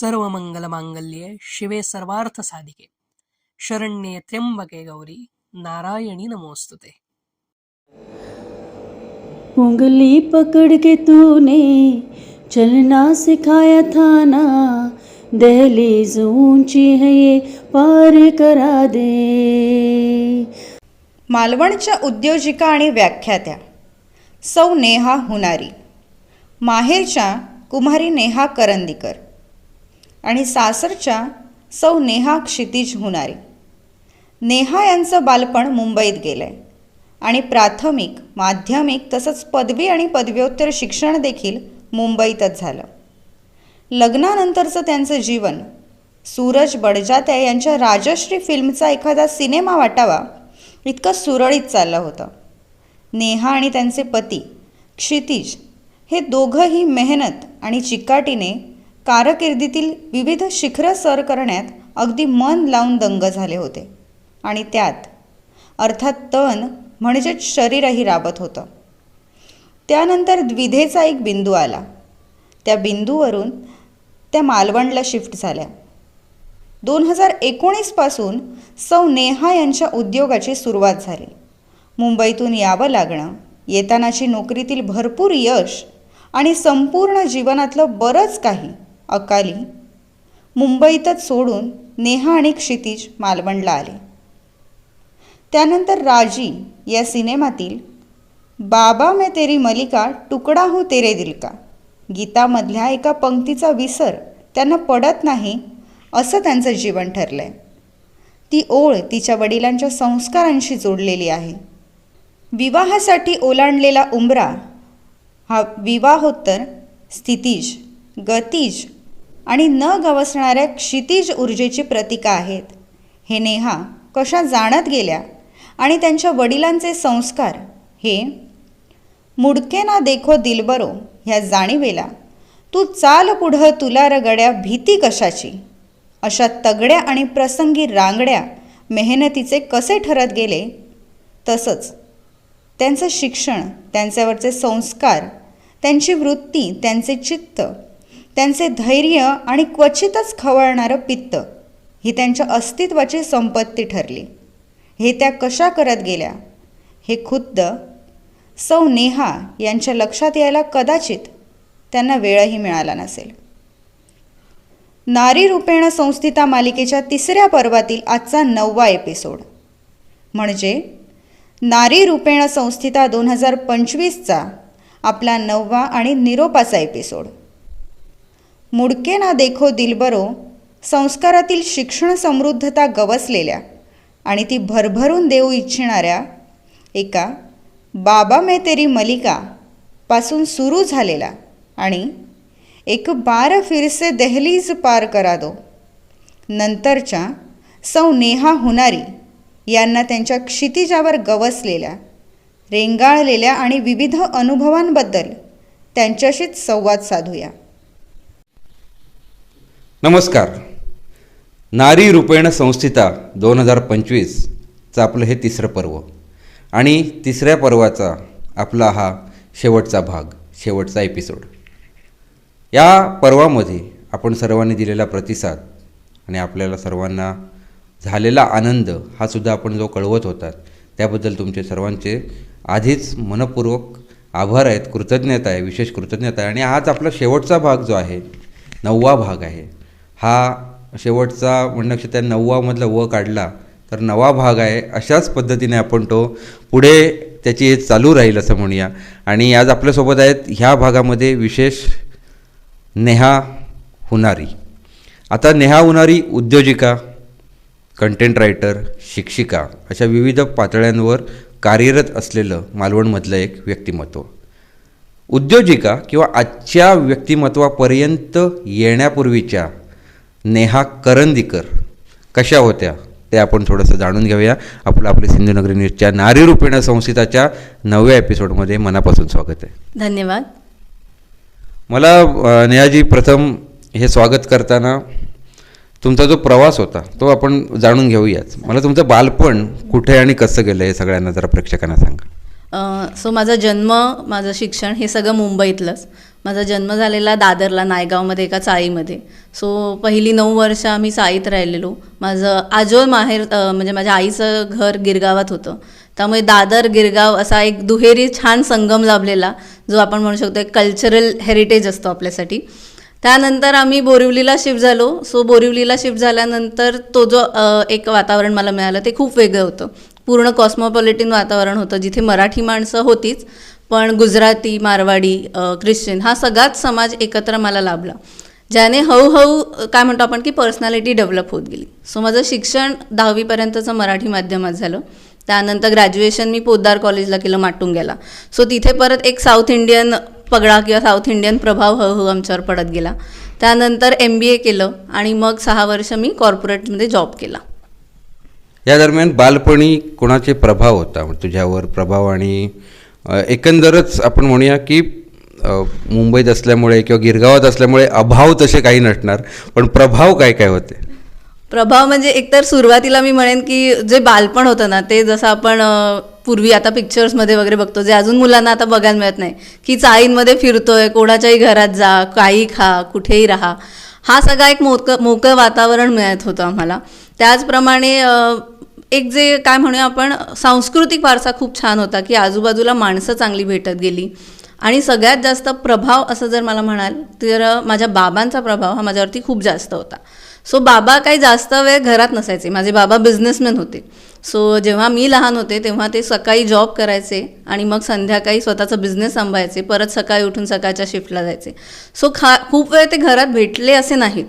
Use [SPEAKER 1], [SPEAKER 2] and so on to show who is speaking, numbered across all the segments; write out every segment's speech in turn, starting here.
[SPEAKER 1] सर्व मंगल मांगल्ये शिवे सर्वार्थ साधिके. शरण्ये त्र्यंबके गौरी नारायणी नमोस्तुते.
[SPEAKER 2] उंगली पकड़ के तूने चलना सिखाया था ना दहलीज ऊंची है ये पार करा दे.
[SPEAKER 3] मालवणच्या उद्योजिका आणि व्याख्यात्या सौ नेहा हुनारी. माहेरच्या कुमारी नेहा करंदीकर. आणि सासरच्या सौ नेहा क्षितिज हुनारी नेहा यांचं बालपण मुंबईत गेलं आहे आणि प्राथमिक माध्यमिक तसंच पदवी आणि पदव्युत्तर शिक्षण देखील मुंबईतच झालं. लग्नानंतरचं त्यांचं जीवन सूरज बडजात्या यांच्या राजश्री फिल्मचा एखादा सिनेमा वाटावा इतकं सुरळीत चाललं होतं. नेहा आणि त्यांचे पती क्षितिज हे दोघंही मेहनत आणि चिकाटीने कारकिर्दीतील विविध शिखरं सर करण्यात अगदी मन लावून दंग झाले होते. आणि त्यात अर्थात तन म्हणजेच शरीरही राबत होतं. त्यानंतर द्विधेचा एक बिंदू आला. त्या बिंदूवरून त्या मालवणला शिफ्ट झाल्या. दोन हजार एकोणीसपासून सौ नेहा यांच्या उद्योगाची सुरुवात झाली. मुंबईतून यावं लागणं येतानाची नोकरीतील भरपूर यश आणि संपूर्ण जीवनातलं बरंच काही अकाली. मुंबईतच सोडून नेहा आणि क्षितिज मालवणला आले. त्यानंतर राजी या सिनेमातील बाबा मैं तेरी मलिका तुकडा हूँ तेरे दिल का. गीतामधल्या एका पंक्तीचा विसर त्यांना पडत नाही असं त्यांचं जीवन ठरलं आहे ती ओळ तिच्या वडिलांच्या संस्कारांशी जोडलेली आहे. विवाहासाठी ओलांडलेला उंबरा हा विवाहोत्तर स्थितीज गतीज आणि न गवसणाऱ्या क्षितिज ऊर्जेची प्रतीकं आहेत. हे नेहा कशा जाणत गेल्या आणि त्यांच्या वडिलांचे संस्कार हे? मुडके ना देखो दिलबरो ह्या जाणीवेला. तू चाल पुढं तुला रगड्या भीती कशाची? अशा तगड्या आणि प्रसंगी रांगड्या मेहनतीचे कसे ठरत गेले? तसंच त्यांचं शिक्षण त्यांच्यावरचे संस्कार त्यांची वृत्ती त्यांचे चित्त त्यांचे धैर्य आणि क्वचितच खवळणारं पित्त ही त्यांच्या अस्तित्वाची संपत्ती ठरली. हे त्या कशा करत गेल्या? हे खुद्द सौ नेहा यांच्या लक्षात यायला कदाचित त्यांना वेळही मिळाला नसेल. नारी रूपेण संस्थिता मालिकेच्या तिसऱ्या पर्वातील आजचा नववा एपिसोड. म्हणजे नारी रूपेण संस्थिता दोन हजार पंचवीसचा आपला नववा आणि निरोपाचा एपिसोड. मुडके ना देखो दिलबरो संस्कारातील शिक्षण समृद्धता गवसलेल्या आणि ती भरभरून देऊ इच्छिणाऱ्या एका बाबा मे तेरी मलिका पासून सुरू झालेला आणि एक बार फिरसे दहलीज पार करा दो. नंतरच्या सौ नेहा हुनारी यांना त्यांच्या क्षितिजावर गवसलेल्या रेंगाळलेल्या आणि विविध अनुभवांबद्दल त्यांच्याशीच संवाद साधूया.
[SPEAKER 4] नमस्कार. नारी रूपेण संस्थिता दोन हजार पंचवीसचं आपलं हे तिसरं पर्व. आणि तिसऱ्या पर्वाचा आपला हा शेवटचा भाग शेवटचा एपिसोड या पर्वामध्ये आपण सर्वांनी दिलेला प्रतिसाद आणि आपल्याला सर्वांना झालेला आनंद हा सुद्धा आपण जो कळवत होतात त्याबद्दल तुमचे सर्वांचे आधीच मनपूर्वक आभार आहेत कृतज्ञता आहे विशेष कृतज्ञता आहे. आणि आज आपला शेवटचा भाग जो आहे नववा भाग आहे. हा शेवटचा म्हणण्यापेक्षा त्या नववामधला व काढला. तर नवा भाग आहे अशाच पद्धतीने आपण तो पुढे त्याची चालू राहील असं म्हणूया. आणि आज आपल्यासोबत आहेत ह्या भागामध्ये विशेष नेहा हुनारी. आता नेहा हुनारी उद्योजिका कंटेंट रायटर शिक्षिका अशा विविध पातळ्यांवर कार्यरत असलेलं मालवणमधलं एक व्यक्तिमत्व. उद्योजिका किंवा आजच्या व्यक्तिमत्वापर्यंत येण्यापूर्वीच्या नेहा करंदीकर. कशा होत्या? ते आपण थोडंसं जाणून घेऊया. आपलं आपले सिंधुनगरी न्यूजच्या नारी रूपेण संस्थेच्या नवव्या एपिसोडमध्ये मनापासून स्वागत आहे.
[SPEAKER 2] धन्यवाद.
[SPEAKER 4] मला नेहाजी प्रथम हे स्वागत करताना तुमचा जो प्रवास होता तो आपण जाणून घेऊयाच मला तुमचं बालपण कुठे आणि कसं गेलं हे सगळ्यांना जरा प्रेक्षकांना सांगा.
[SPEAKER 2] सो माझा जन्म माझं शिक्षण हे सगळं मुंबईतलंच. माझा जन्म झालेला दादरला नायगावमध्ये एका चाळीमध्ये. सो पहिली नऊ वर्ष आम्ही चाळीत राहिलेलो. माझं आजोळ माहेर म्हणजे माझ्या आईचं घर गिरगावात होतं. त्यामुळे दादर गिरगाव असा एक दुहेरी छान संगम लाभलेला जो आपण म्हणू शकतो एक कल्चरल हेरिटेज असतो आपल्यासाठी. त्यानंतर आम्ही बोरिवलीला शिफ्ट झालो. सो बोरिवलीला शिफ्ट झाल्यानंतर तो जो एक वातावरण मला मिळालं ते खूप वेगळं होतं. पूर्ण कॉस्मोपॉलिटिन वातावरण होतं जिथे मराठी माणसं होतीच. पण गुजराती मारवाडी ख्रिश्चन हा सगळाच समाज एकत्र मला लाभला. ज्याने हळूहळू काय म्हणतो आपण की पर्सनॅलिटी डेव्हलप होत गेली. सो माझं शिक्षण दहावीपर्यंतचं मराठी माध्यमात झालं. त्यानंतर ग्रॅज्युएशन मी पोद्दार कॉलेजला केलं माटुंग्याला. सो तिथे परत एक साऊथ इंडियन पगडा किंवा साऊथ इंडियन प्रभाव हळूहळू आमच्यावर पडत गेला. त्यानंतर एम बी ए केलं आणि मग सहा वर्ष मी कॉर्पोरेटमध्ये जॉब केला.
[SPEAKER 4] या दरम्यान बालपणी कोणाचे प्रभाव होता? तुझ्यावर प्रभाव आणि एकंदरच आपण म्हणूया की मुंबईत असल्यामुळे किंवा गिरगावात असल्यामुळे अभाव तसे काही नसणार पण प्रभाव काय काय होते?
[SPEAKER 2] प्रभाव म्हणजे एकतर सुरुवातीला मी म्हणेन की जे बालपण होतं ना ते जसं आपण पूर्वी आता पिक्चर्समध्ये वगैरे बघतो जे अजून मुलांना आता बघायला मिळत नाही की चाळींमध्ये फिरतोय कोणाच्याही घरात जा काही खा कुठेही राहा हा सगळा एक मोकं मोकळं वातावरण मिळत होतं आम्हाला. त्याचप्रमाणे एक जे काय म्हणूया आपण सांस्कृतिक वारसा खूप छान होता की आजूबाजूला माणसं चांगली भेटत गेली. आणि सगळ्यात जास्त प्रभाव असं जर मला म्हणाल तर माझ्या बाबांचा प्रभाव हा माझ्यावरती खूप जास्त होता. सो बाबा काही जास्त वेळ घरात नसायचे. माझे बाबा बिझनेसमॅन होते. सो जेव्हा मी लहान होते तेव्हा ते सकाळी जॉब करायचे आणि मग संध्याकाळी स्वतःचा बिझनेस सांभाळायचे. परत सकाळी उठून सकाळच्या शिफ्टला जायचे. सो खा खूप वेळ ते घरात भेटले असे नाहीत.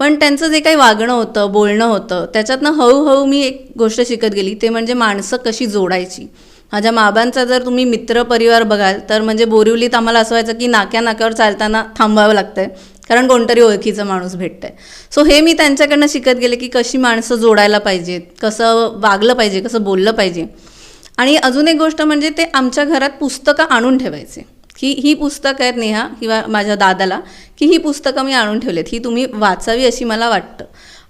[SPEAKER 2] पण त्यांचं जे काही वागणं होतं बोलणं होतं त्याच्यातनं हळूहळू मी एक गोष्ट शिकत गेली ते म्हणजे माणसं कशी जोडायची. माझ्या माबांचा जर तुम्ही मित्र परिवार बघाल तर म्हणजे बोरिवलीत आम्हाला असं व्हायचं की नाक्या नाक्यावर चालताना थांबावं लागतंय कारण कोणतरी ओळखीचं माणूस भेटतंय. सो हे मी त्यांच्याकडनं शिकत गेले की कशी माणसं जोडायला पाहिजेत कसं वागलं पाहिजे कसं बोललं पाहिजे. आणि अजून एक गोष्ट म्हणजे ते आमच्या घरात पुस्तकं आणून ठेवायचे. की ही पुस्तकं आहेत नेहा किंवा माझ्या दादाला की ही पुस्तकं मी आणून ठेवलेत ही तुम्ही वाचावी अशी मला वाटतं.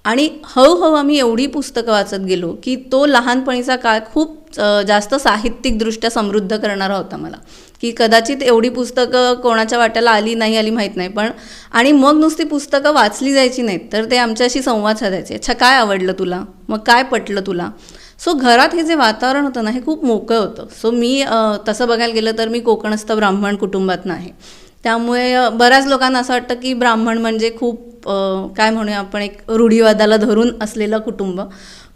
[SPEAKER 2] आणि हळूहळू आम्ही एवढी पुस्तकं वाचत गेलो की तो लहानपणीचा काळ खूप जास्त साहित्यिकदृष्ट्या समृद्ध करणारा होता मला. की कदाचित एवढी पुस्तकं कोणाच्या वाट्याला आली नाही आली माहीत नाही पण आणि मग नुसती पुस्तकं वाचली जायची नाहीत तर ते आमच्याशी संवाद साधायचे. अच्छा काय आवडलं तुला? मग काय पटलं तुला? सो घरात हे जे वातावरण होतं ना हे खूप मोकळं होतं. सो मी तसं बघायला गेलं तर मी कोकणस्थ ब्राह्मण कुटुंबातनं आहे त्यामुळे बऱ्याच लोकांना असं वाटतं की ब्राह्मण म्हणजे खूप काय म्हणूया आपण एक रूढीवादाला धरून असलेलं कुटुंब.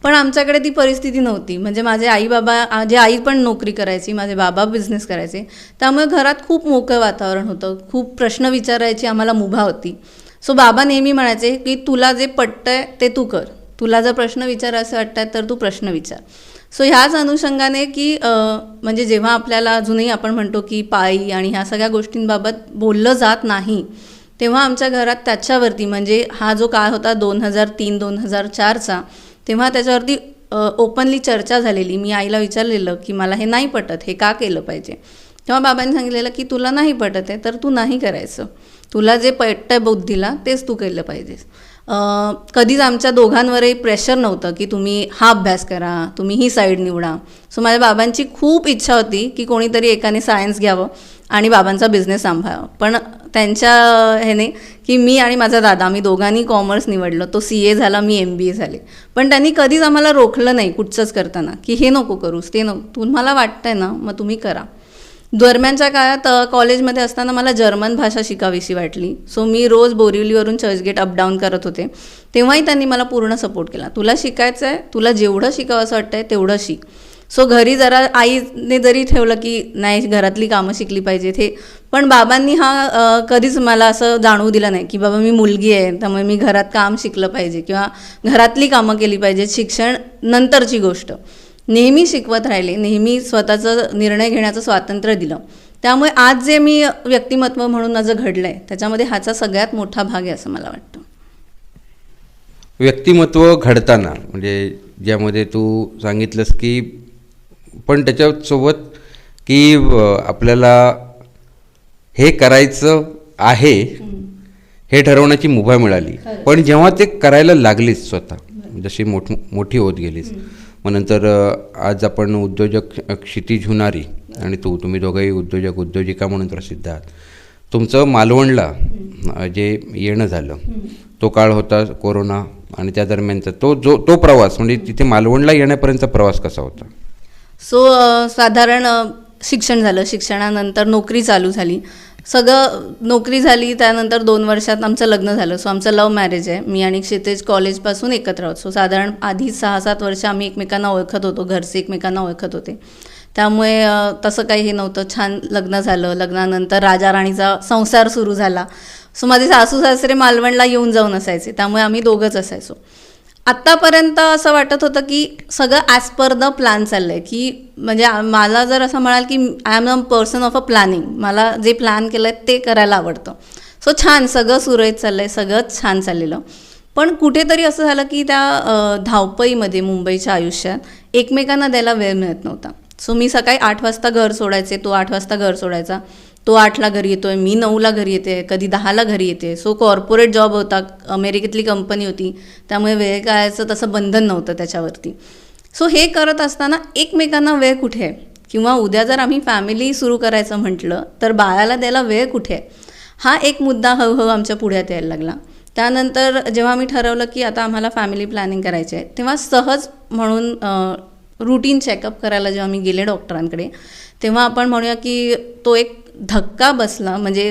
[SPEAKER 2] पण आमच्याकडे ती परिस्थिती नव्हती. म्हणजे माझे आई बाबा माझी आई पण नोकरी करायची माझे बाबा बिझनेस करायचे त्यामुळे घरात खूप मोकळं वातावरण होतं. खूप प्रश्न विचारायची आम्हाला मुभा होती. सो बाबा नेहमी म्हणायचे की तुला जे पटतंय ते तू कर. तुला जर प्रश्न विचार असं वाटतात तर तू प्रश्न विचार. सो ह्याच अनुषंगाने की म्हणजे जेव्हा आपल्याला अजूनही आपण म्हणतो की पायी आणि ह्या सगळ्या गोष्टींबाबत बोललं जात नाही तेव्हा आमच्या घरात त्याच्यावरती म्हणजे हा जो काळ होता दोन हजार तीन दोन हजार चारचा तेव्हा त्याच्यावरती ओपनली चर्चा झालेली. मी आईला विचारलेलं की मला हे नाही पटत हे का केलं पाहिजे? तेव्हा बाबांनी सांगितलेलं की तुला नाही पटत आहे तर तू नाही करायचं. तुला जे पटतंय बुद्धीला तेच तू केलं पाहिजेस. कधीच आमच्या दोघांवरही प्रेशर नव्हतं की तुम्ही हा अभ्यास करा तुम्ही ही साईड निवडा. सो माझ्या बाबांची खूप इच्छा होती की कोणीतरी एकाने सायन्स घ्यावं आणि बाबांचा बिझनेस सांभाळावा. पण त्यांच्या ह्याने की मी आणि माझा दादा मी दोघांनी कॉमर्स निवडलं. तो सी ए झाला मी एम बी ए झाले. पण त्यांनी कधीच आम्हाला रोखलं नाही कुठचंच करताना की हे नको करूस ते नको. तुम्हाला वाटतंय ना मग तुम्ही करा. दरम्यानच्या काळात कॉलेजमध्ये असताना मला जर्मन भाषा शिकावीशी वाटली. सो मी रोज बोरिवलीवरून चर्चगेट अपडाऊन करत होते. तेव्हाही त्यांनी मला पूर्ण सपोर्ट केला. तुला शिकायचं आहे तुला जेवढं शिकावं असं वाटतंय तेवढं शिक. सो घरी जरा आईने जरी ठेवलं की नाही घरातली कामं शिकली पाहिजेत हे पण बाबांनी हा कधीच मला असं जाणवू दिलं नाही की बाबा मी मुलगी आहे त्यामुळे मी घरात काम शिकलं पाहिजे किंवा घरातली कामं केली पाहिजेत. शिक्षण नंतरची गोष्ट. नेहमी शिकवत राहिले नेहमी स्वतःचं निर्णय घेण्याचं स्वातंत्र्य दिलं. त्यामुळे आज जे मी व्यक्तिमत्व म्हणून माझं घडलं आहे त्याच्यामध्ये ह्याचा सगळ्यात मोठा भाग आहे असं मला वाटतं.
[SPEAKER 4] व्यक्तिमत्व घडताना म्हणजे ज्यामध्ये तू सांगितलंस की पण त्याच्यासोबत की आपल्याला हे करायचं आहे हे ठरवण्याची मुभा मिळाली. पण जेव्हा ते करायला लागलीस स्वतः जशी मोठ मोठी होत गेलीस मग नंतर आज आपण उद्योजक क्षितिज हुनारी आणि तू तुम्ही दोघंही उद्योजक उद्योजिका म्हणून प्रसिद्ध आहात. तुमचं मालवणला जे येणं झालं तो काळ होता कोरोना आणि त्या दरम्यानचा तो जो तो प्रवास म्हणजे तिथे मालवणला येण्यापर्यंतचा प्रवास कसा होता?
[SPEAKER 2] सो साधारण शिक्षण झालं. शिक्षणानंतर नोकरी चालू झाली. सगळं नोकरी झाली त्यानंतर दोन वर्षात आमचं लग्न झालं. सो आमचं लव्ह मॅरेज आहे. मी आणि क्षितेज कॉलेजपासून एकत्र आहोत. सो साधारण आधी सहा सात वर्ष आम्ही एकमेकांना ओळखत होतो. घरचे एकमेकांना ओळखत होते. त्यामुळे तसं काही हे नव्हतं. छान लग्न झालं. लग्नानंतर राजा राणीचा संसार सुरू झाला. सो माझे सासू सासरे मालवणला येऊन जाऊन असायचे. त्यामुळे आम्ही दोघंच असायचो. आत्तापर्यंत असं वाटत होतं की सगळं ॲज पर द प्लॅन चाललं आहे की म्हणजे मला जर असं म्हणाल की I am a person of a planning मला जे प्लॅन केलं आहे ते करायला आवडतं. सो छान सगळं सुरळीत चाललं आहे सगळंच छान चाललेलं. पण कुठेतरी असं झालं की त्या धावपईमध्ये धावपळीमध्ये मुंबईच्या आयुष्यात एकमेकांना द्यायला वेळ मिळत नव्हता. सो मी सकाळी आठ वाजता घर सोडायचे तो आठ वाजता घर सोडायचा. तो आठला घरी येतो आहे मी नऊला घरी येते कधी दहाला घरी येते. सो कॉर्पोरेट जॉब होता अमेरिकेतली कंपनी होती. त्यामुळे वेळ काळाचं तसं बंधन नव्हतं त्याच्यावरती. सो हे करत असताना एकमेकांना वेळ कुठे? आहे किंवा उद्या जर आम्ही फॅमिली सुरू करायचं म्हटलं तर बाळाला द्यायला वेळ कुठे? आहे हा एक मुद्दा हळूहळू आमच्या पुढ्यात यायला लागला. त्यानंतर जेव्हा आम्ही ठरवलं की आता आम्हाला फॅमिली प्लॅनिंग करायची आहे तेव्हा सहज म्हणून रुटीन चेकअप करायला जेव्हा आम्ही गेले डॉक्टरांकडे तेव्हा आपण म्हणूया की तो एक धक्का बसला म्हणजे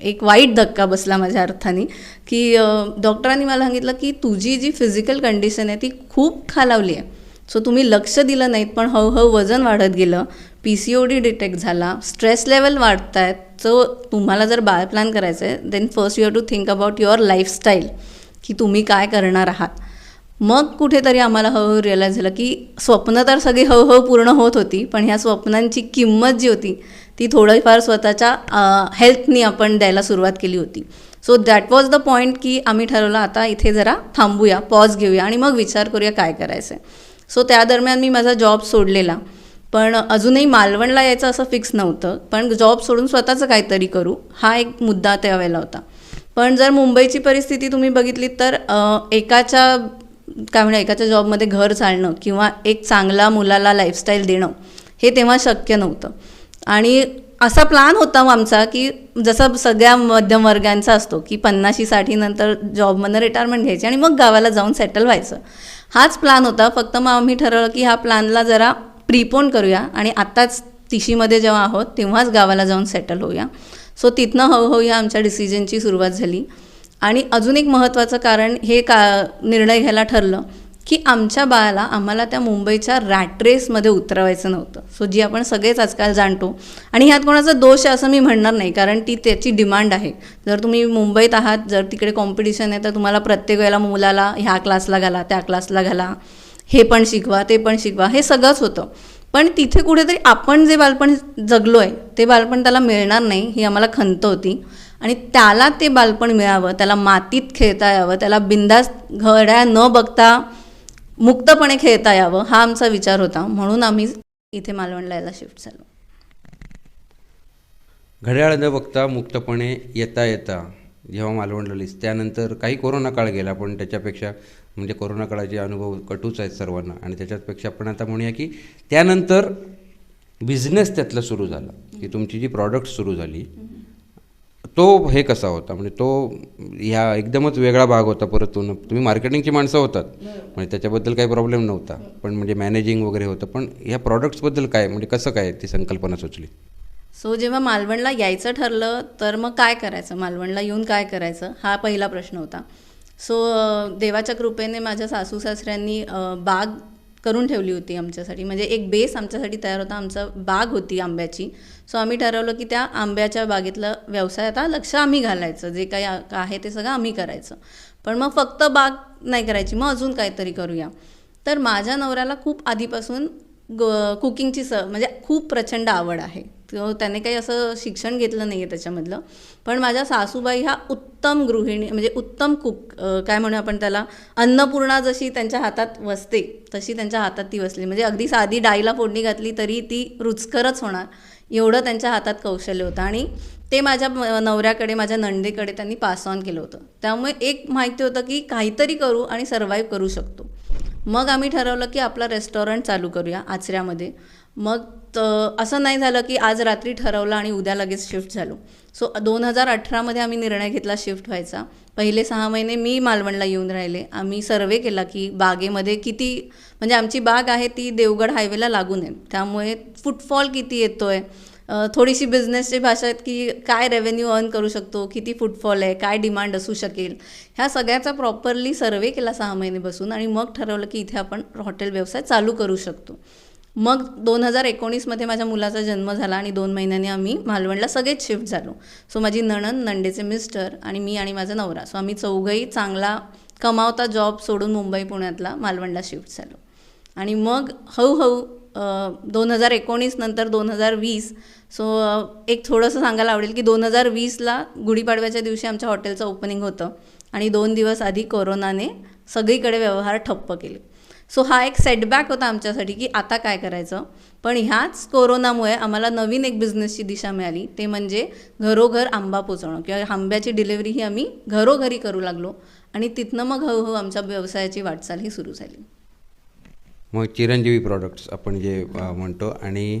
[SPEAKER 2] एक वाईट धक्का बसला माझ्या अर्थाने की डॉक्टरांनी मला सांगितलं की तुझी जी फिजिकल कंडिशन आहे ती खूप खालावली आहे. सो तुम्ही लक्ष दिलं नाहीत पण हळूहळू वजन वाढत गेलं P C O D detect झाला स्ट्रेस लेवल वाढत आहेत सो तुम्हाला जर बाळ प्लॅन करायचं आहे then first you have to think about your lifestyle की तुम्ही काय करणार आहात. मग कुठेतरी आम्हाला हळूहळू रिअलाईज झालं की स्वप्न तर सगळी हळूहळू पूर्ण होत होती पण ह्या स्वप्नांची किंमत जी होती ती थोडंफार स्वतःच्या हेल्थनी आपण द्यायला सुरुवात केली होती. So that was the point की आम्ही ठरवलं आता इथे जरा थांबूया पॉज घेऊया आणि मग विचार करूया काय करायचं आहे सो त्या दरम्यान मी माझा जॉब सोडलेला. पण अजूनही मालवणला यायचं असं फिक्स नव्हतं. पण जॉब सोडून स्वतःचं काहीतरी करू हा एक मुद्दा त्यावेळेला होता. पण जर मुंबईची परिस्थिती तुम्ही बघितली तर एकाच्या काय म्हणू एकाच्या जॉबमध्ये घर चालणं किंवा एक चांगला मुलाला लाईफस्टाईल देणं हे तेव्हा शक्य नव्हतं. आणि असा प्लान होता आमचा की जसं सगळ्या मध्यमवर्गांचा असतो की पन्नाशी साठी नंतर जॉबमधनं रिटायरमेंट घ्यायची आणि मग गावाला जाऊन सेटल व्हायचं. हाच प्लॅन होता. फक्त मग आम्ही ठरवलं की ह्या प्लॅनला जरा प्रीपोन करूया आणि आत्ताच तिशीमध्ये जेव्हा आहोत तेव्हाच गावाला जाऊन सेटल होऊया. सो तिथनं हळूहळू या आमच्या डिसिजनची सुरुवात झाली. आणि अजून एक महत्त्वाचं कारण हे का निर्णय घ्यायला ठरलं की आमच्या बाळाला आम्हाला त्या मुंबईच्या रॅट रेसमध्ये उतरवायचं नव्हतं. सो जी आपण सगळेच आजकाल जाणतो. आणि ह्यात कोणाचा दोष आहे असं मी म्हणणार नाही कारण ती त्याची डिमांड आहे. जर तुम्ही मुंबईत आहात जर तिकडे कॉम्पिटिशन आहे तर तुम्हाला प्रत्येक वेळेला मुलाला ह्या क्लासला घाला त्या क्लासला घाला. हे पण शिकवा ते पण शिकवा. हे सगळंच होतं. पण तिथे कुठेतरी आपण जे बालपण जगलो आहे ते बालपण त्याला मिळणार नाही ही आम्हाला खंत होती. आणि त्याला ते बालपण मिळावं त्याला मातीत खेळता यावं त्याला बिंदास घड्या न बघता मुक्तपणे खेळता यावं हा आमचा विचार होता. म्हणून आम्ही इथे मालवणला यायला शिफ्ट झालो.
[SPEAKER 4] घड्याळ न बघता मुक्तपणे येता येता जेव्हा मालवणला लिहिस त्यानंतर काही कोरोना काळ गेला पण त्याच्यापेक्षा म्हणजे कोरोना काळाचे अनुभव कटूच आहेत सर्वांना. आणि त्याच्यापेक्षा आपण आता म्हणूया की त्यानंतर बिझनेस त्यातला सुरू झाला. की तुमची जी प्रॉडक्ट सुरू झाली तो हे कसा होता? म्हणजे तो ह्या एकदमच वेगळा भाग होता परतून तुम्ही मार्केटिंगची माणसं होतात. म्हणजे त्याच्याबद्दल काही प्रॉब्लेम नव्हता. पण म्हणजे मॅनेजिंग वगैरे होतं. पण ह्या प्रॉडक्ट्सबद्दल काय? म्हणजे कसं काय ती संकल्पना सुचली?
[SPEAKER 2] सो जेव्हा मालवणला यायचं ठरलं तर मग काय करायचं? मालवणला येऊन काय करायचं? हा पहिला प्रश्न होता. सो देवाच्या कृपेने माझ्या सासू सासऱ्यांनी बाग करून ठेवली होती आमच्यासाठी. म्हणजे एक बेस आमच्यासाठी तयार होता. आमचं बाग होती आंब्याची. सो आम्ही ठरवलं की त्या आंब्याच्या बागेतलं व्यवसाय आता लक्ष आम्ही घालायचं. जे काही आहे ते सगळं आम्ही करायचं. पण मग फक्त बाग नाही करायची. मग अजून काहीतरी करूया. तर माझ्या नवऱ्याला खूप आधीपासून ग कुकिंगची स म्हणजे खूप प्रचंड आवड आहे. त्याने काही असं शिक्षण घेतलं नाही आहे त्याच्यामधलं. पण माझ्या सासूबाई ह्या उत्तम गृहिणी म्हणजे उत्तम कुक काय म्हणू आपण त्याला अन्नपूर्णा जशी त्यांच्या हातात वसते तशी त्यांच्या हातात ती वसली. म्हणजे अगदी साधी डाळीला फोडणी घातली तरी ती रुचकरच होणार. एवढं त्यांच्या हातात कौशल्य होतं. आणि ते माझ्या नवऱ्याकडे माझ्या नंदेकडे त्यांनी पास ऑन केलं होतं. त्यामुळे एक माहिती होतं की काहीतरी करू आणि सर्वाईव्ह करू शकतो. मग आम्ही ठरवलं की आपलं रेस्टॉरंट चालू करूया आचऱ्यामध्ये. मग असं नाही झालं की आज रात्री ठरवलं आणि उद्या लगेच शिफ्ट झालो. सो दोन हजार अठरामध्ये आम्ही निर्णय घेतला शिफ्ट व्हायचा. पहिले सहा महिने मी मालवणला येऊन राहिले. आम्ही सर्वे केला की बागेमध्ये किती म्हणजे आमची बाग आहे ती देवगड हायवेला लागून आहे. त्यामुळे फुटफॉल किती येतो आहे थोडीशी बिझनेसची भाषा आहेत की काय रेव्हेन्यू अर्न करू शकतो? किती फुटफॉल आहे? काय डिमांड असू शकेल? ह्या सगळ्याचा प्रॉपरली सर्वे केला सहा महिने बसून आणि मग ठरवलं की इथे आपण हॉटेल व्यवसाय चालू करू शकतो. मग दोन हजार एकोणीसमध्ये माझ्या मुलाचा जन्म झाला आणि दोन महिन्यांनी आम्ही मालवणला सगळेच शिफ्ट झालो. सो माझी नणन नंडेचे मिस्टर आणि मी आणि माझा नवरा. सो आम्ही चौघही चांगला कमावता जॉब सोडून मुंबई पुण्यातला मालवणला शिफ्ट झालो. आणि मग हळूहळू दोन हजार एकोणीस नंतर दोन हजार वीस सो एक थोडंसं सांगायला आवडेल की दोन हजार वीसला गुढीपाडव्याच्या दिवशी आमच्या हॉटेलचं ओपनिंग होतं आणि दोन दिवस आधी कोरोनाने सगळीकडे व्यवहार ठप्प केले. सो हा एक सेटबॅक होता आमच्यासाठी की आता काय करायचं? पण ह्याच कोरोनामुळे आम्हाला नवीन एक बिझनेसची दिशा मिळाली. ते म्हणजे घरोघर आंबा पोचवणं किंवा आंब्याची डिलिव्हरी ही आम्ही घरोघरी करू लागलो आणि तिथनं मग हळूहळू आमच्या व्यवसायाची वाटचाल ही सुरू झाली.
[SPEAKER 4] मग चिरंजीवी प्रॉडक्ट्स आपण जे म्हणतो आणि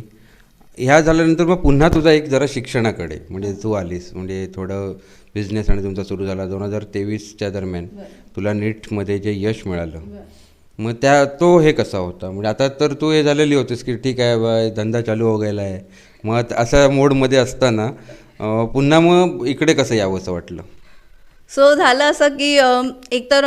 [SPEAKER 4] ह्या झाल्यानंतर मग पुन्हा तुझा एक जरा शिक्षणाकडे म्हणजे तू आलीस म्हणजे थोडं बिझनेस आणि तुमचा सुरू झाला दोन हजार तेवीसच्या दरम्यान. तुला नीटमध्ये जे यश मिळालं. मग त्या तो हे कसा होता? म्हणजे आता तर तू हे झालेली होतीस की ठीक आहे बाय धंदा चालू हो गेला आहे. मग अशा मोडमध्ये असताना पुन्हा मग इकडे कसं यावं असं वाटलं?
[SPEAKER 2] सो झालं असं की एकतर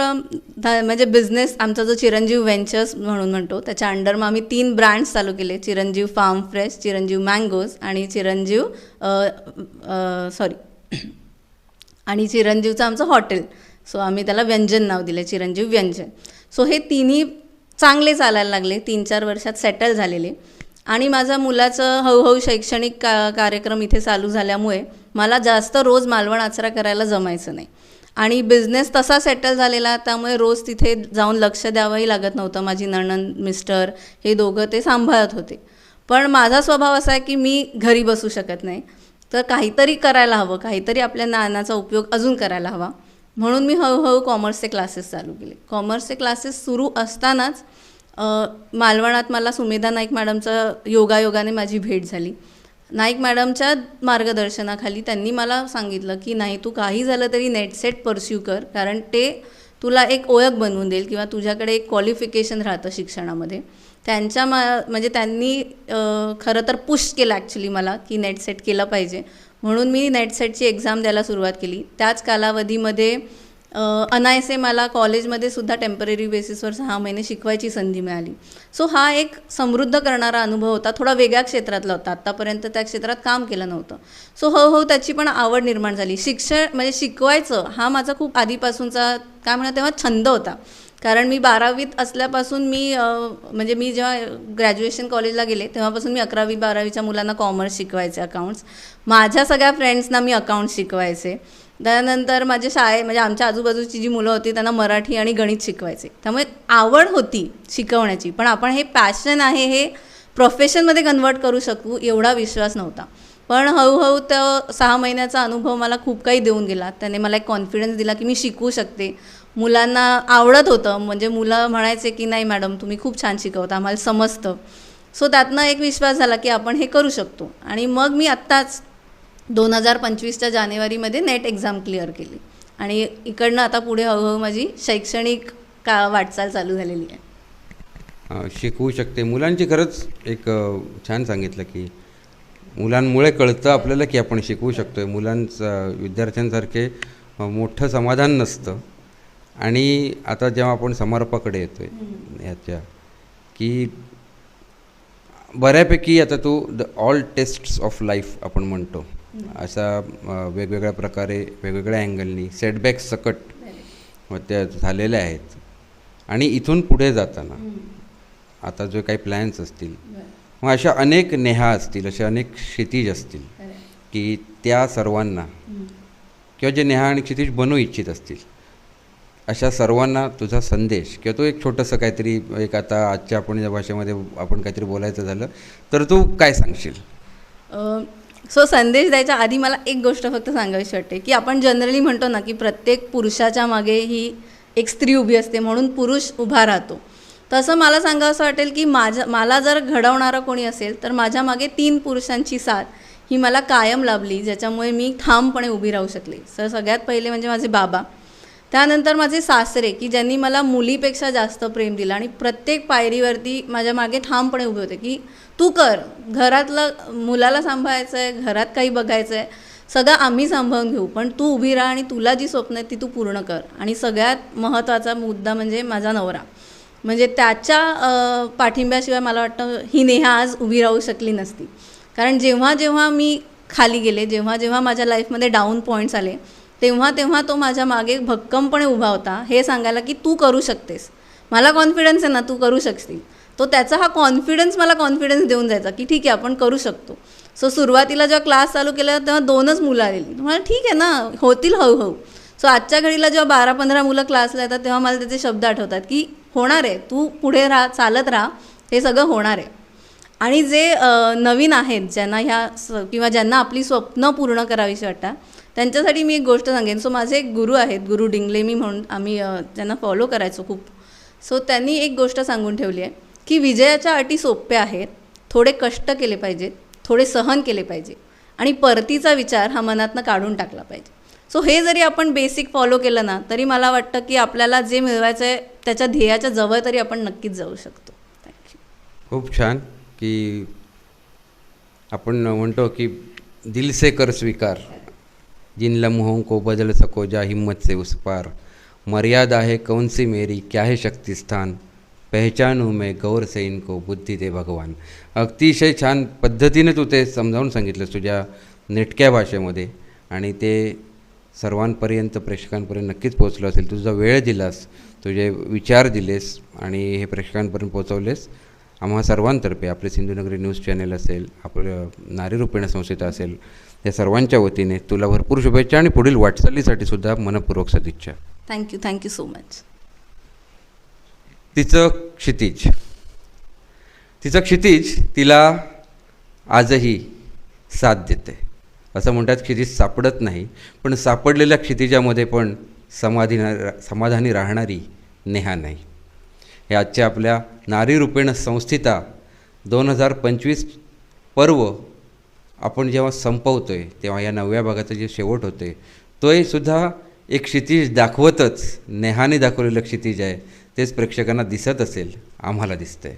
[SPEAKER 2] म्हणजे बिझनेस आमचा जो चिरंजीव व्हेंचर्स म्हणून म्हणतो त्याच्या अंडर मग आम्ही तीन ब्रँड्स चालू केले. चिरंजीव फार्म फ्रेश चिरंजीव मँगोज आणि चिरंजीव सॉरी आणि चिरंजीवचं आमचं हॉटेल सो आम्ही त्याला व्यंजन नाव दिलं चिरंजीव व्यंजन. सो हे तिन्ही चांगले चालायला लागले. तीन चार वर्षात सेटल झालेले. आणि माझा मुलाचं हळूहळू शैक्षणिक का कार्यक्रम इथे चालू झाल्यामुळे मला जास्त रोज मालवण आचरा करायला जमायचं नाही. आणि बिझनेस तसा सेटल झालेला त्यामुळे रोज तिथे जाऊन लक्ष द्यावंही लागत नव्हतं. माझी नणंद मिस्टर हे दोघं ते सांभाळत होते. पण माझा स्वभाव असा आहे की मी घरी बसू शकत नाही. तर काहीतरी करायला हवं. काहीतरी आपल्या ज्ञानाचा उपयोग अजून करायला हवा. म्हणून मी हळूहळू कॉमर्सचे क्लासेस चालू केले. कॉमर्सचे क्लासेस सुरू असतानाच मालवणात मला सुमेधा नाईक मॅडमचं योगायोगाने माझी भेट झाली. नाईक मॅडमच्या मार्गदर्शनाखाली त्यांनी मला सांगितलं की नाही तू काही झालं तरी नेट सेट परस्यू कर कारण ते तुला एक ओळख बनवून देईल किंवा तुझ्याकडे एक क्वालिफिकेशन राहतं शिक्षणामध्ये. त्यांच्या मा म्हणजे त्यांनी खरं तर पुश केलं ॲक्च्युली मला की नेट सेट केलं पाहिजे. म्हणून मी नेट सेटची एक्झाम द्यायला सुरुवात केली. त्याच कालावधीमध्ये अनायसे मला कॉलेजमध्ये सुद्धा टेंपररी बेसिसवर सहा महिने शिकवायची संधी मिळाली. सो हा एक समृद्ध करणारा अनुभव होता. थोडा वेगळ्या क्षेत्रातला होता. आत्तापर्यंत त्या क्षेत्रात काम केलं नव्हतं. सो हळूहळू त्याची पण आवड निर्माण झाली. शिक्षण म्हणजे शिकवायचं हा माझा खूप आधीपासूनचा काय म्हणा तेव्हा छंद होता. कारण मी बारावीत असल्यापासून मी म्हणजे मी जेव्हा ग्रॅज्युएशन कॉलेजला गेले तेव्हापासून मी अकरावी बारावीच्या मुलांना कॉमर्स शिकवायचे अकाउंट्स माझ्या सगळ्या फ्रेंड्सना मी अकाउंट्स शिकवायचे. त्यानंतर माझे शाळे म्हणजे आमच्या आजूबाजूची जी मुलं होती त्यांना मराठी आणि गणित शिकवायचे. त्यामुळे आवड होती शिकवण्याची पण आपण हे पॅशन आहे हे प्रोफेशनमध्ये कन्वर्ट करू शकू एवढा विश्वास नव्हता. पण हळूहळू तो सहा महिन्याचा अनुभव मला खूप काही देऊन गेला. त्याने मला एक कॉन्फिडन्स दिला की मी शिकू शकते. मुलांना आवडत होतं. म्हणजे मुलं म्हणायचे की नाही मॅडम तुम्ही खूप छान शिकवता आम्हाला समजतं. सो त्यातनं एक विश्वास झाला की आपण हे करू शकतो. आणि मग मी आत्ताच दोन हजार पंचवीसच्या जानेवारीमध्ये नेट एक्झाम क्लिअर केली. आणि इकडनं आता पुढे हळूहळू माझी शैक्षणिक का वाटचाल चालू झालेली आहे.
[SPEAKER 4] शिकवू शकते. मुलांची खरंच एक छान सांगितलं की मुलांमुळे कळतं आपल्याला की आपण शिकवू शकतो आहे मुलांचं विद्यार्थ्यांसारखे मोठं समाधान नसतं. आणि आता जेव्हा आपण समारोपाकडे येतो आहे ह्याच्या की बऱ्यापैकी आता तू the all tests of life आपण म्हणतो. अशा अ, वेगवेगळ्या प्रकारे वेगवेगळ्या अँगलनी सेटबॅक सकट त्या झालेल्या आहेत. आणि इथून पुढे जाताना आता जो काही प्लॅन्स असतील मग अशा अनेक नेहा असतील अशा अनेक क्षितिज असतील की त्या सर्वांना किंवा जे नेहा आणि क्षितिज बनवू इच्छित असतील अशा सर्वांना तुझा संदेश किंवा तो एक छोटंसं काहीतरी एक आता आजच्या आपण या भाषेमध्ये आपण काहीतरी बोलायचं झालं तर तू काय सांगशील?
[SPEAKER 2] सो संदेश द्यायच्या आधी मला एक गोष्ट फक्त सांगावीशी वाटते की आपण जनरली म्हणतो ना की प्रत्येक पुरुषाच्या मागे ही एक स्त्री उभी असते म्हणून पुरुष उभा राहतो. तसं मला सांगा असं वाटेल की माझ्या मला जर घडवणारं कोणी असेल तर माझ्या मागे तीन पुरुषांची साथ ही मला कायम लाभली ज्याच्यामुळे मी ठामपणे उभी राहू शकले. सर सगळ्यात पहिले म्हणजे माझे बाबा. त्यानंतर माझे सासरे की ज्यांनी मला मुलीपेक्षा जास्त प्रेम दिलं आणि प्रत्येक पायरीवरती माझ्या मागे ठामपणे उभे होते की तू कर घरातलं मुलाला सांभाळायचं आहे घरात काही बघायचं आहे सगळं आम्ही सांभाळून घेऊ पण तू उभी राहा आणि तुला जी स्वप्न आहेत ती तू पूर्ण कर. आणि सगळ्यात महत्त्वाचा मुद्दा म्हणजे माझा नवरा. म्हणजे त्याच्या पाठिंब्याशिवाय मला वाटतं ही नेहा आज उभी राहू शकली नसती. कारण जेव्हा जेव्हा मी खाली गेले जेव्हा जेव्हा माझ्या लाईफमध्ये डाऊन पॉईंट्स आले तेव्हा तेव्हा तो माझ्या मागे भक्कमपणे उभा होता. हे सांगायला की तू करू शकतेस. मला कॉन्फिडन्स आहे ना तू करू शकशील. तो त्याचा हा कॉन्फिडन्स मला कॉन्फिडन्स देऊन जायचा की ठीक आहे आपण करू शकतो. सो सुरुवातीला जेव्हा क्लास चालू केला तेव्हा दोनच मुलं आलेली. मला ठीक आहे ना होतील हळूहळू. सो आजच्या घडीला जेव्हा बारा पंधरा मुलं क्लासला येतात तेव्हा मला त्याचे शब्द आठवतात की होणार आहे. तू पुढे राहा चालत राहा. हे सगळं होणार आहे. आणि जे नवीन आहेत ज्यांना ह्या स किंवा ज्यांना आपली स्वप्न पूर्ण करावीशी वाटतात त्यांच्यासाठी मी एक गोष्ट सांगेन. सो माझे एक गुरु आहेत गुरु डिंगलेमी म्हणून आम्ही त्यांना फॉलो करायचो खूप. सो त्यांनी एक गोष्ट सांगून ठेवली आहे की विजयाच्या अटी सोप्या आहेत थोडे कष्ट केले पाहिजेत थोडे सहन केले पाहिजे आणि परतीचा विचार हा मनातनं काढून टाकला पाहिजे. सो हे जरी आपण बेसिक फॉलो केलं ना तरी मला वाटतं की आपल्याला जे मिळवायचं आहे त्याच्या ध्येयाच्या जवळ तरी आपण नक्कीच जाऊ शकतो. थँक्यू
[SPEAKER 4] खूप छान की आपण म्हणतो की दिलसे कर स्वीकार. जिन लम्हों को बदल सको जा हिम्मत से उस पार। मर्यादा है कौन सी मेरी क्या है शक्ति स्थान पहचानू मैं गौर से इनको बुद्धी दे भगवान। अतिशय छान पद्धतीने तू ते समजावून सांगितलंस तुझ्या नेटक्या भाषेमध्ये आणि ते सर्वांपर्यंत प्रेक्षकांपर्यंत नक्कीच पोचलं असेल. तुझा वेळ दिलास तुझे विचार दिलेस आणि हे प्रेक्षकांपर्यंत पोचवलेस आम्हा सर्वांतर्फे आपले सिंधुनगरी न्यूज चॅनेल असेल आपलं नारीरूपेण रूपेण असेल या सर्वांच्या वतीने तुला भरपूर शुभेच्छा आणि पुढील वाटचालीसाठी सुद्धा मनपूर्वक सदिच्छा.
[SPEAKER 2] थँक्यू थँक्यू सो मच
[SPEAKER 4] तिचं क्षितिज. तिचं क्षितिज तिला आजही साथ देते. असं म्हणतात क्षितिज सापडत नाही पण सापडलेल्या क्षितिजामध्ये पण समाधी समाधानी राहणारी नेहा नाही. हे आजच्या आपल्या नारी रूपेण संस्थिता दोन हजार पंचवीस पर्व आपण जेव्हा संपवतो आहे तेव्हा या नवव्या भागाचं जे शेवट होते तोही सुद्धा एक क्षितिज दाखवतच नेहाने दाखवलेलं क्षितिज आहे तेच प्रेक्षकांना दिसत असेल आम्हाला दिसतंय.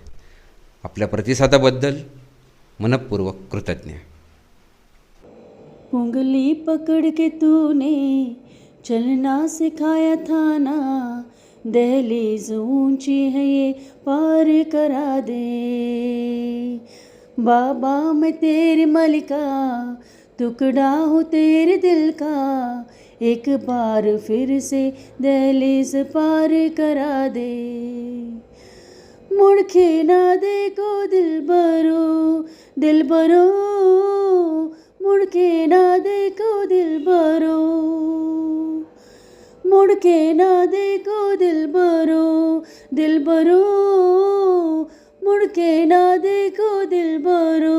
[SPEAKER 4] आपल्या प्रतिसादाबद्दल मनपूर्वक कृतज्ञ.
[SPEAKER 5] उंगली पकड़ के तूने चलना सिखाया था ना दहलीज ऊंची है ये पार करा दे. बाबा मैं तेरी मलिका टुकड़ा हूँ तेरे दिल का। एक बार फिर से दहलीज पार करा दे। मुड़के ना देखो दिल बरो दिल बरो मुड़के ना देखो दिल बरो मुड़के ना देखो दिल बरो दिल बरो मुड़ के ना देखो दिल भरो।